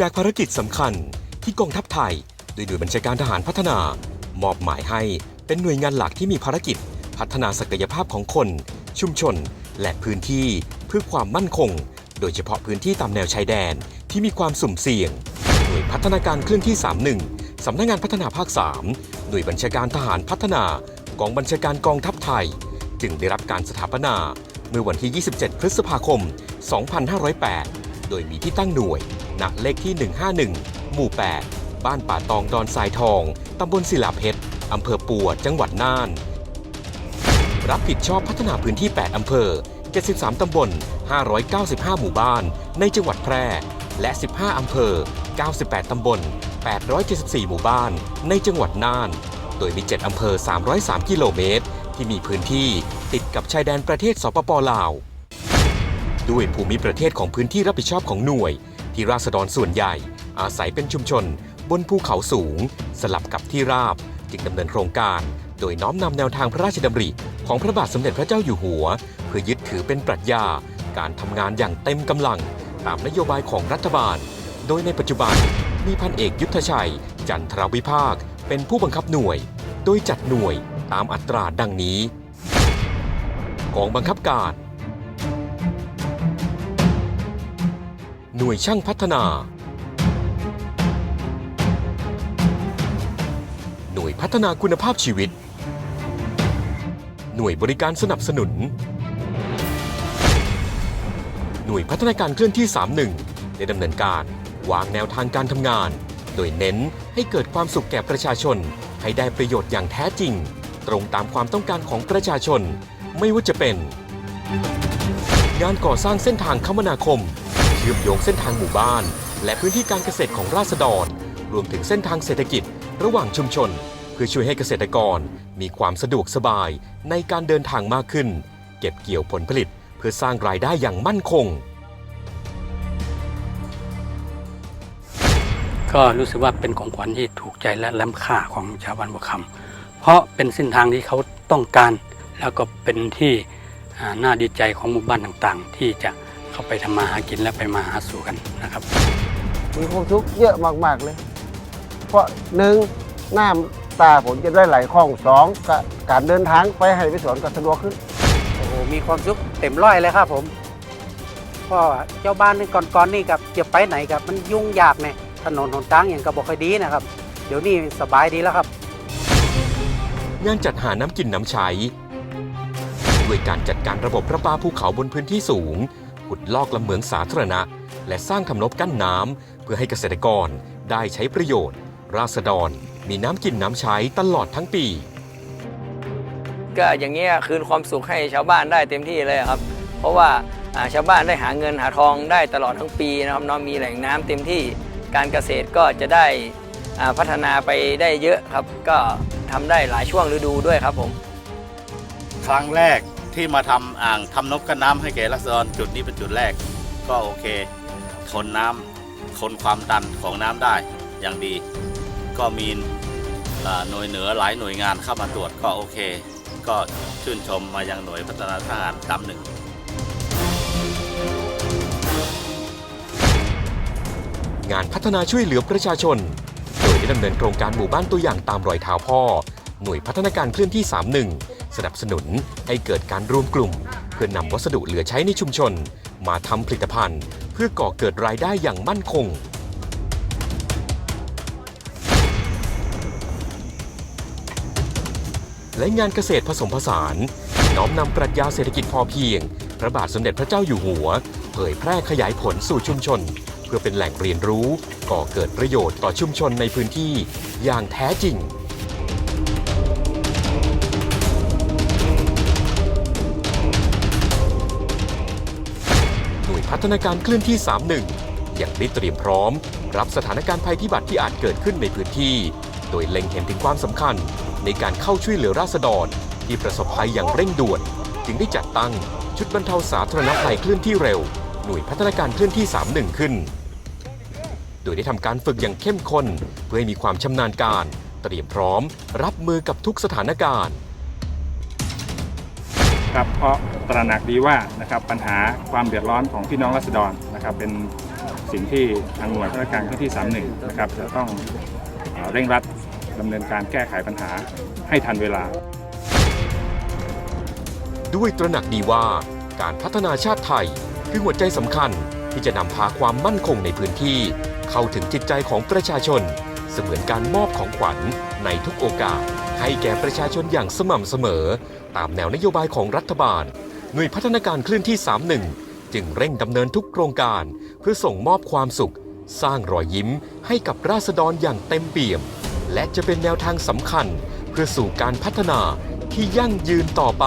จากภารกิจสำคัญที่กองทัพไทย โดยหน่วยบัญชาการทหารพัฒนา มอบหมายให้เป็นหน่วยงานหลักที่มีภารกิจ พัฒนาศักยภาพของคน ชุมชน และพื้นที่เพื่อความมั่นคง โดยเฉพาะพื้นที่ตามแนวชายแดนที่มีความสุ่มเสี่ยงหน่วยพัฒนาการเคลื่อนที่ 31 สำนักงานพัฒนาภาค 3 หน่วยบัญชาการทหารพัฒนากองบัญชาการกองทัพไทย จึงได้รับการสถาปนาเมื่อวันที่ 27 พฤษภาคม 2508 โดยมีที่ตั้งหน่วย ณเลขที่ 151 หมู่ 8 บ้านป่าตองดอนทรายทอง ตำบลศิลาเพชร อำเภอปัว จังหวัดน่าน รับผิดชอบพัฒนาพื้นที่ 8 อำเภอ 73 ตำบล 595 หมู่บ้าน ในจังหวัดแพร่ และ 15 อำเภอ 98 ตำบล 874 หมู่บ้าน ในจังหวัดน่าน โดยมี 7 อำเภอ 303 กิโลเมตร ที่มีพื้นที่ติดกับชายแดนประเทศสปปลาว ด้วยภูมิประเทศของพื้นที่รับผิดชอบของหน่วย ที่ราษฎรส่วนใหญ่ อาศัยเป็นชุมชน บนภูเขาสูง สลับกับที่ราบ จึงดำเนินโครงการ โดยน้อมนำแนวทางพระราชดำริของพระบาทสมเด็จพระเจ้าอยู่หัว เพื่อยึดถือเป็นปรัชญา การทำงานอย่างเต็มกำลัง ตามนโยบายของรัฐบาล โดยในปัจจุบันมีพันเอกยุทธชัย จันทรวิภาค เป็นผู้บังคับหน่วย โดยจัดหน่วยตามอัตราดังนี้กองบังคับการ น่วยช่างพัฒนา หน่วยพัฒนาคุณภาพชีวิต หน่วยบริการสนับสนุน หน่วยพัฒนาการเคลื่อนที่ 31 ได้ดำเนินการวางแนวทางการทำงาน โดยเน้นให้เกิดความสุขแก่ประชาชน ให้ได้ประโยชน์อย่างแท้จริง ตรงตามความต้องการของประชาชน ไม่ว่าจะเป็น งานก่อสร้างเส้นทางคมนาคม ชื่อมโยงเส้นทางหมู่บ้าน และพื้นที่การเกษตรของราษฎร รวมถึงเส้นทางเศรษฐกิจระหว่างชุมชน เพื่อช่วยให้เกษตรกรมีความสะดวกสบายในการเดินทางมากขึ้น เก็บเกี่ยวผลผลิตเพื่อสร้างรายได้อย่างมั่นคง ก็รู้สึกว่าเป็นของขวัญที่ถูกใจและล้ำค่าของชาวบ้านบัวคำเพราะเป็นเส้นทางที่เขาต้องการ แล้วก็เป็นที่อ่าน่าดีใจของหมู่บ้านต่างๆ ที่จะ เข้าไปทำมาหากินและไปมาหาสู่กันนะครับ มีความทุกข์เยอะมากๆเลย เพราะหนึ่งน้ำตาผมจะได้ไหลคล่องสองกะการเดินทางไปให้ไปสวนก็สะดวกขึ้น โอ้โหมีความสุขเต็มร้อยเลยครับผมเพราะว่าเจ้าบ้านนี่ก่อนๆนี่กับจะไปไหนกับมันยุ่งยากเนี่ยถนนหนทางอย่างก็บอกค่อยดีนะครับ เดี๋ยวนี้สบายดีแล้วครับ งานจัดหาน้ำกินน้ำใช้ ด้วยการจัดการระบบประปาภูเขาบนพื้นที่สูง ขุดลอกลำเหมืองสาธารณะ และสร้างทำนบกั้นน้ำเพื่อให้เกษตรกรได้ใช้ประโยชน์ ราษฎรมีน้ำกินน้ำใช้ตลอดทั้งปี ก็อย่างเงี้ยคืนความสุขให้ชาวบ้านได้เต็มที่เลยครับ เพราะว่าอ่าชาวบ้านได้หาเงินหาทองได้ตลอดทั้งปีนะครับเนาะมีแหล่งน้ำเต็มที่การเกษตรก็จะได้อ่าพัฒนาไปได้เยอะครับ ก็ทำได้หลายช่วงฤดูด้วยครับผม ครั้งแรก ที่มาทำอ่างทำนกกันน้ำให้แก่รัษฎรจุดนี้เป็นจุดแรก ก็โอเคทนน้ำทนความดันของน้ำได้อย่างดี ก็มีหน่วยเหนือหลายหน่วยงานเข้ามาตรวจก็โอเค ก็ชื่นชมมายังหน่วยพัฒนาทหารดำหนึ่งงานพัฒนาช่วยเหลือประชาชน โดยได้ดำเนินโครงการหมู่บ้านตัวอย่างตามรอยเท้าพ่อ หน่วยพัฒนาการเคลื่อนที่ 31 สนับสนุนให้เกิดการรวมกลุ่ม เพื่อนำวัสดุเหลือใช้ในชุมชน มาทำผลิตภัณฑ์ เพื่อก่อเกิดรายได้อย่างมั่นคง และงานเกษตรผสมผสานน้อมนำปรัชญาเศรษฐกิจพอเพียง พระบาทสมเด็จพระเจ้าอยู่หัว เผยแพร่ขยายผลสู่ชุมชน เพื่อเป็นแหล่งเรียนรู้ ก่อเกิดประโยชน์ต่อชุมชนในพื้นที่อย่างแท้จริง น่วยพัฒนาการเคลื่อนที่ 31 ยังได้เตรียมพร้อม รับสถานการณ์ภัยพิบัติที่อาจเกิดขึ้นในพื้นที่ โดยเล็งเห็นถึงความสำคัญ ในการเข้าช่วยเหลือราษฎร ที่ประสบภัยอย่างเร่งด่วน จึงได้จัดตั้งชุดบรรเทาสาธารณภัยเคลื่อนที่เร็ว หน่วยพัฒนาการเคลื่อนที่ 31 ขึ้น โดยได้ทำการฝึกอย่างเข้มข้นเพื่อให้มีความชำนาญการ เตรียมพร้อม รับมือกับทุกสถานการณ์ ครับเพราะตระหนักดีว่านะครับปัญหาความเดือดร้อนของพี่น้องรัษฎรนะครับเป็นสิ่งที่ทางหน่วยพนักานพื้นที่ 31 นะครับจะต้องเอเร่งรัดดำเนินการแก้ไขปัญหาให้ทันเวลา ด้วยตระหนักดีว่าการพัฒนาชาติไทยคือหัวใจสำคัญที่จะนำพาความมั่นคงในพื้นที่ เข้าถึงจิตใจของประชาชน เสมือนการมอบของขวัญในทุกโอกาส ให้แก่ประชาชนอย่างสม่ำเสมอ ตามแนวนโยบายของรัฐบาล หน่วยพัฒนาการคลื่นที่ 31 จึงเร่งดำเนินทุกโครงการ เพื่อส่งมอบความสุข สร้างรอยยิ้มให้กับราษฎรอย่างเต็มเปี่ยม และจะเป็นแนวทางสำคัญ เพื่อสู่การพัฒนาที่ยั่งยืนต่อไป